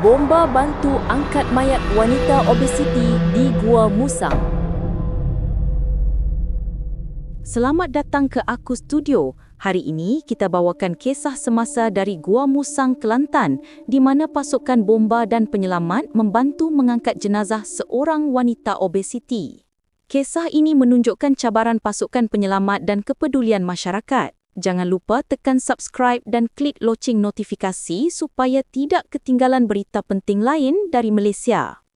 Bomba bantu angkat mayat wanita obesiti di Gua Musang. Selamat datang ke Aku Studio. Hari ini kita bawakan kisah semasa dari Gua Musang, Kelantan di mana pasukan bomba dan penyelamat membantu mengangkat jenazah seorang wanita obesiti. Kisah ini menunjukkan cabaran pasukan penyelamat dan kepedulian masyarakat. Jangan lupa tekan subscribe dan klik loceng notifikasi supaya tidak ketinggalan berita penting lain dari Malaysia.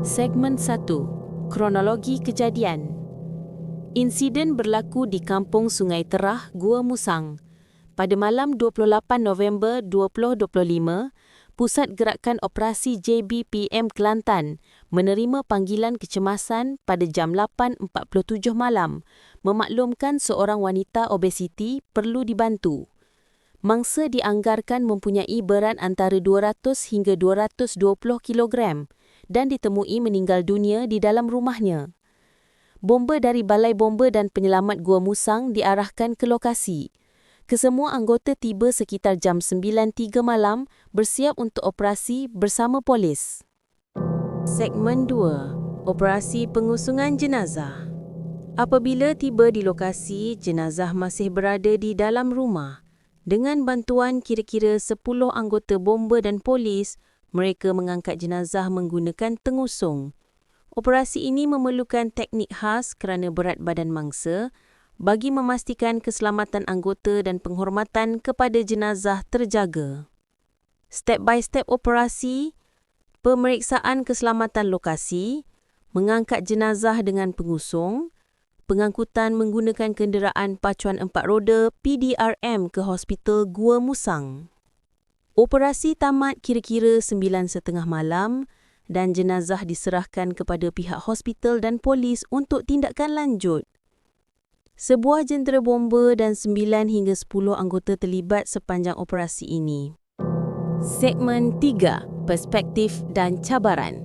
Segmen 1. Kronologi kejadian. Insiden berlaku di Kampung Sungai Terah, Gua Musang. Pada malam 28 November 2025, Pusat Gerakan Operasi JBPM Kelantan menerima panggilan kecemasan pada jam 8.47 malam memaklumkan seorang wanita obesiti perlu dibantu. Mangsa dianggarkan mempunyai berat antara 200 hingga 220 kilogram dan ditemui meninggal dunia di dalam rumahnya. Bomba dari Balai Bomba dan Penyelamat Gua Musang diarahkan ke lokasi. Kesemua anggota tiba sekitar jam 9.03 malam bersiap untuk operasi bersama polis. Segmen 2. Operasi Pengusungan Jenazah Apabila tiba di lokasi, jenazah masih berada di dalam rumah. Dengan bantuan kira-kira 10 anggota bomba dan polis, mereka mengangkat jenazah menggunakan tengusung. Operasi ini memerlukan teknik khas kerana berat badan mangsa, bagi memastikan keselamatan anggota dan penghormatan kepada jenazah terjaga. Step by step operasi, pemeriksaan keselamatan lokasi, mengangkat jenazah dengan pengusung, pengangkutan menggunakan kenderaan pacuan empat roda PDRM ke Hospital Gua Musang. Operasi tamat kira-kira sembilan setengah malam dan jenazah diserahkan kepada pihak hospital dan polis untuk tindakan lanjut. Sebuah jentera bomba dan 9 hingga 10 anggota terlibat sepanjang operasi ini. Segmen 3. Perspektif dan cabaran.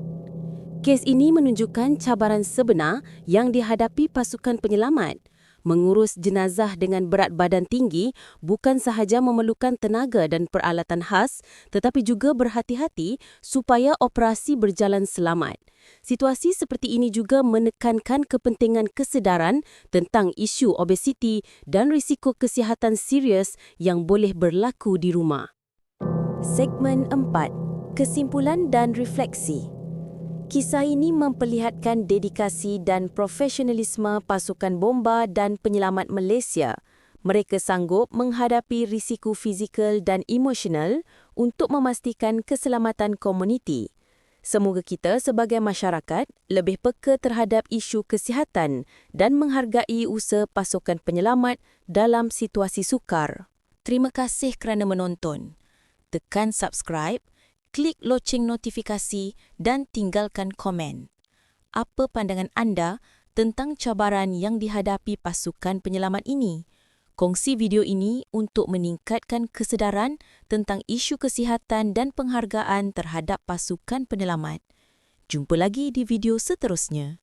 Kes ini menunjukkan cabaran sebenar yang dihadapi pasukan penyelamat – Mengurus jenazah dengan berat badan tinggi bukan sahaja memerlukan tenaga dan peralatan khas tetapi juga berhati-hati supaya operasi berjalan selamat. Situasi seperti ini juga menekankan kepentingan kesedaran tentang isu obesiti dan risiko kesihatan serius yang boleh berlaku di rumah. Segmen 4. Kesimpulan dan refleksi. Kisah ini memperlihatkan dedikasi dan profesionalisme pasukan bomba dan penyelamat Malaysia. Mereka sanggup menghadapi risiko fizikal dan emosional untuk memastikan keselamatan komuniti. Semoga kita sebagai masyarakat lebih peka terhadap isu kesihatan dan menghargai usaha pasukan penyelamat dalam situasi sukar. Terima kasih kerana menonton. Tekan subscribe klik loceng notifikasi dan tinggalkan komen. Apa pandangan anda tentang cabaran yang dihadapi pasukan penyelamat ini? Kongsi video ini untuk meningkatkan kesedaran tentang isu kesihatan dan penghargaan terhadap pasukan penyelamat. Jumpa lagi di video seterusnya.